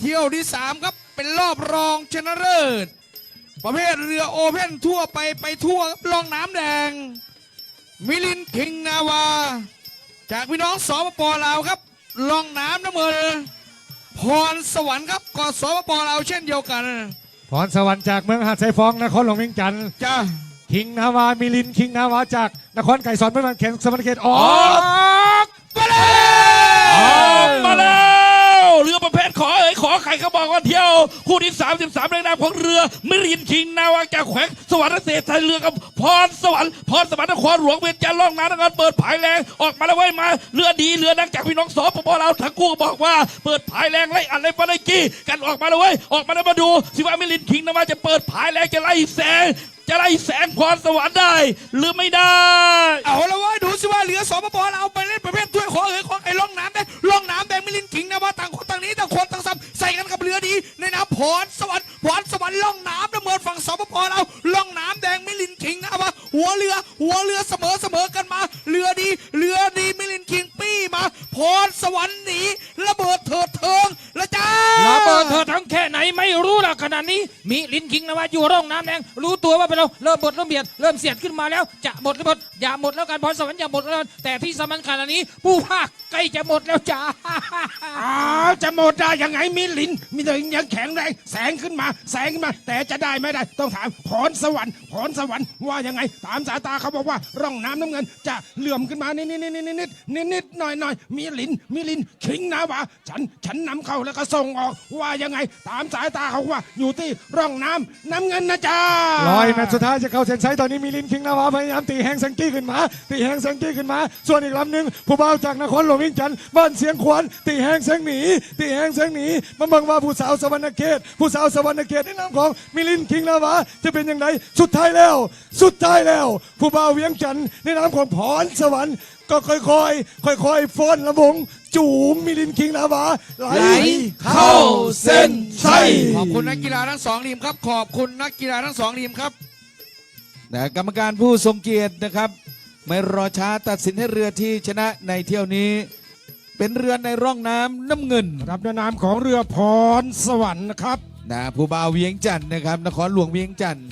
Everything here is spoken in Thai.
เที่ยวที่ 3 ครับเป็นรอบรองชนะเลิศประเภทเรือโอเพ่นทั่วไปไปทั่วครับล่องน้ำแดง มิลินคิงนาวา จากพี่น้องสปปลาวครับล่องน้ำน้ำเงินพรสวรรค์ครับก็สปปลาวเช่นเดียวกันพรสวรรค์จากเมืองหาดไซฟองนครหลวงเวียงจันทร์จ้าคิงนาวามิลินคิงนาวาจากนครไก่สอนเมืองเขตสมรเขตออ ออก ก มาเลย ออกมาแล้วเรือประเภทขอ เอ๋ยขอไข่เขาบอกว่าเที่ยว คู่ที่ 33ในนามของเรือมิรินคิงนาวาจากแขวงสวรรค์เศษไทยเรือกับพรสวรรค์พรสวรรค์นครหลวงเวียงจันทร์ล่องน้ำนครเปิดผายแรงออกมาแล้วเว้ยมาเรือดีเรือดังจากพี่น้องสปปลาวทั้งคู่บอกว่าเปิดผายแรงไล่อันไล่ปาไล่กี้กันออกมาแล้วเว้ยออกมาแล้วมาดูสิว่ามิรินคิงนาวาจะเปิดผายแรงจะไล่แสงจะไล่แสงพรสวรรค์ได้ หรือไม่ได้ เอาละเว้ยดูสิว่าเรือสปปลาวไปเล่นประเภทถ้วยขอเอ๋ยขอไอ้ล่องน้ำแดงล่องน้ำแดงมิลินคิงนะว่าต่างคนต่างนี้ต่างคนต่าง ในกับเรือดีในน้ำพรสวรรค์พรสวรรค์ล่องน้ำนะเมินฝั่งสปปเราล่องน้ำแดงมิลินคิงนะว่าหัวเรือ หัวเรือเสมอเสมอกันมา เรือดี เรือดีมิลินคิงปี้มาพรสวรรค์หนีระเบิดเถิดเทิงและจ้า ระเบิดเธอทั้งแค่ไหนไม่ รู้ล่ะขนาดนี้มีลินคิงนะว่าอยู่ร่องน้ำแดงรู้ตัวว่าเป็นเราเริ่มบดเริ่มเบียดเริ่มเสียดขึ้นมาแล้วจะหมดหรือหมดอย่าหมดแล้วกันพรสวรรค์อย่าหมดแล้วกันแต่ที่สำคัญขนาดนี้ผู้ภาคใกล้จะหมดแล้วจ้าอ้าวจะหมดได้ยังไงมีลิ้นมีแต่ยังแข็งแรงแสงขึ้นมา แสงขึ้นมา แต่จะได้ไม่ได้ต้องถามพรสวรรค์พรสวรรค์ว่ายังไงตามสายตาเขาบอกว่าร่องน้ำน้ำเงิน จะเหลื่อมขึ้นมานิดนิดนิดนิดนิดนิดนิดหน่อยหน่อยมีลิ้นมีลิ้นคิงนะวะฉันฉันนำเข้าแล้วก็ส่งออกว่ายังไง ตามสายตาเขาว่าอยู่ที่ร่องน้ำน้ำเงินนะจ๊ะลอยแมตช์สุดท้ายจะเข้าเส้นชัยตอนนี้มิลินคิงนาวาพยายามตีแฮงสังกี้ขึ้นมา ตีแฮงสังกี้ขึ้นมา ส่วนอีกลำหนึ่งผู้บ่าวจากนครหลวงเวียงจันทร์บ้านเสียงขวัญตีแฮงแสงหนีตีแฮงแสงหนีมาเบิ่งว่าผู้สาวสวรรณเขตผู้สาวสวรรณเขตในนามของมิลินคิงนาวาจะเป็นอย่างไรสุดท้ายแล้ว สุดท้ายแล้ว ผู้บ่าวเวียงจันทร์ในนามของพรสวรรค์ก็ค่อยๆค่อยๆฟ้อนระวง จูมมิลินคิงนาวาไหลเข้าเส้นชัยขอบคุณนักกีฬาทั้งสองทีมครับ ขอบคุณนักกีฬาทั้งสองทีมครับนะกรรมการผู้ทรงเกียรตินะครับ ไม่รอช้าตัดสินให้เรือที่ชนะในเที่ยวนี้ เป็นเรือในร่องน้ำน้ำเงินรับในนามของเรือพรสวรรค์นะครับนะผู้บ่าวเวียงจันทร์นะครับ นครหลวงเวียงจันทร์